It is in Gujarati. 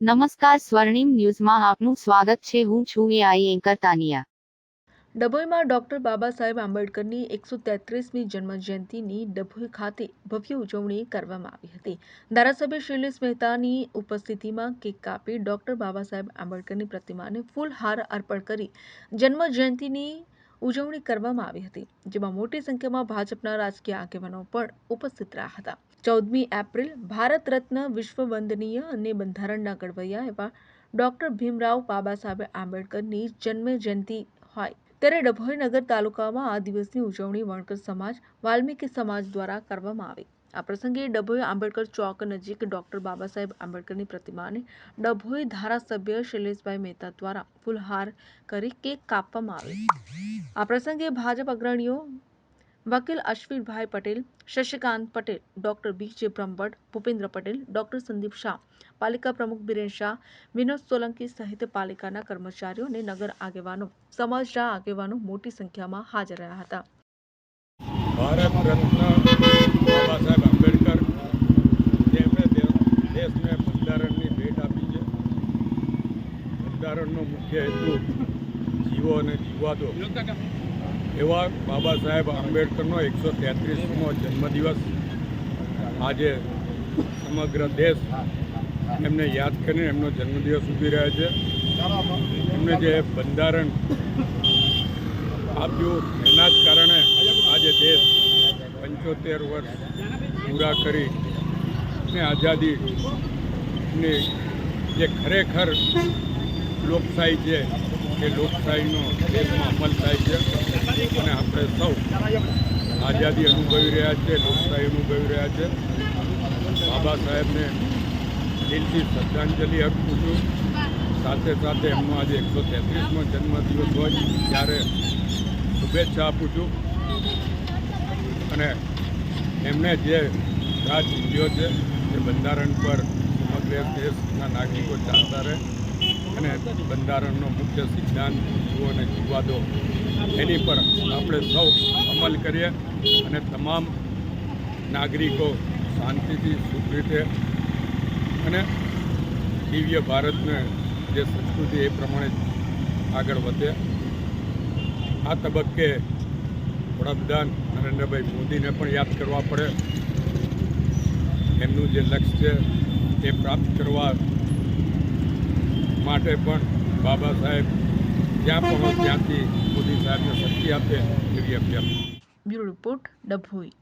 નમસ્કાર સ્વર્ણિમ ન્યૂઝમાં આપનું સ્વાગત છે. હું છું એઆઈ એન્કર તાનિયા. ડભોઈમાં ડોક્ટર બાબા સાહેબ આંબેડકરની એકસો તેત્રીસમી જન્મજયંતિની ડભોઈ ખાતે ભવ્ય ઉજવણી કરવામાં આવી હતી. ધારાસભ્ય શૈલેષ મહેતાની ઉપસ્થિતિમાં કેક કાપી ડોક્ટર બાબા સાહેબ આંબેડકરની પ્રતિમાને ફૂલહાર અર્પણ કરી જન્મજયંતિની ઉજવણી કરવામાં આવી હતી, જેમાં મોટી સંખ્યામાં ભાજપના રાજકીય આગેવાનો પણ ઉપસ્થિત રહ્યા હતા. ચૌદમી એપ્રિલ, ભારત રત્ન વિશ્વ વંદનીય અને બંધારણના ઘડવૈયા એવા ડોક્ટર ભીમરાવ બાબા સાહેબ આંબેડકરની જન્મ જયંતિ હોય, ત્યારે ડભોઈ નગર તાલુકામાં આ દિવસની ઉજવણી વણકર સમાજ, વાલ્મીકી સમાજ દ્વારા કરવામાં આવી. આ પ્રસંગે ડભોઈ આંબેડકર ચોક નજીક ડોક્ટર બાબા સાહેબ આંબેડકરની પ્રતિમાને ડભોઈ ધારાસભ્ય શૈલેષભાઈ મહેતા દ્વારા ફૂલહાર કરી કેક કાપવામાં આવી. આ પ્રસંગે ભાજપ અગ્રણીઓ વકીલ Ashwinbhai Patel, Shashikant Patel, doctor B J Brahmbhatt, Bhupendra Patel, doctor Sandeep Shah, પાલિકા પ્રમુખ બિરેન શાહ, વિનોદ સોલંકી સહિત પાલિકાના કર્મચારીઓ અને નગર આગેવાનો, સમાજના આગેવાનો મોટી સંખ્યામાં હાજર રહ્યા હતા. ભારત રત્ન બાબા સાહેબ આંબેડકર જેમણે દે- દેશને બંધારણની ભેટ આપી છે બંધારણનો મુખ્ય હેતુ જીવો અને જીવવાદો. એવા બાબા સાહેબ આંબેડકરનો એકસો તેત્રીસમો જન્મદિવસ આજે સમગ્ર દેશ એમને યાદ કરીને એમનો જન્મદિવસ ઊભી રહ્યા છે. એમને જે બંધારણ આપ્યું એના જ કારણે આજે દેશ પંચોતેર વર્ષ પૂરા કરી ને આઝાદીની જે ખરેખર લોકશાહી છે એ લોકશાહીનો દેશમાં અમલ થાય છે. અને આપણે સૌ આઝાદી અનુભવી રહ્યા છે, લોકશાહી અનુભવી રહ્યા છે. બાબા સાહેબને દિલથી શ્રદ્ધાંજલિ અર્પું છું. સાથે સાથે એમનો આજે એકસો તેત્રીસમો જન્મદિવસ હોય ત્યારે શુભેચ્છા આપું છું. અને એમને જે રાજ જીવ્યો છે, એ બંધારણ પર સમગ્ર દેશના નાગરિકો ચાલતા રહે. અને બંધારણનો મુખ્ય સિદ્ધાંત અને વિવાદો, એની પર આપણે સૌ અમલ કરીએ અને તમામ નાગરિકો શાંતિથી સુખ રીતે અને દિવ્ય ભારતને જે સંસ્કૃતિ એ પ્રમાણે આગળ વધે. આ તબક્કે વડાપ્રધાન નરેન્દ્રભાઈ મોદીને પણ યાદ કરવા પડે. એમનું જે લક્ષ્ય છે એ પ્રાપ્ત કરવા માટે પણ બાબા સાહેબ જ્યાં પણ ત્યાંથી મોદી સાહેબને શક્તિ આપે એવી અભ્યર્થના બ્યુરો રિપોર્ટ ડભોઈ.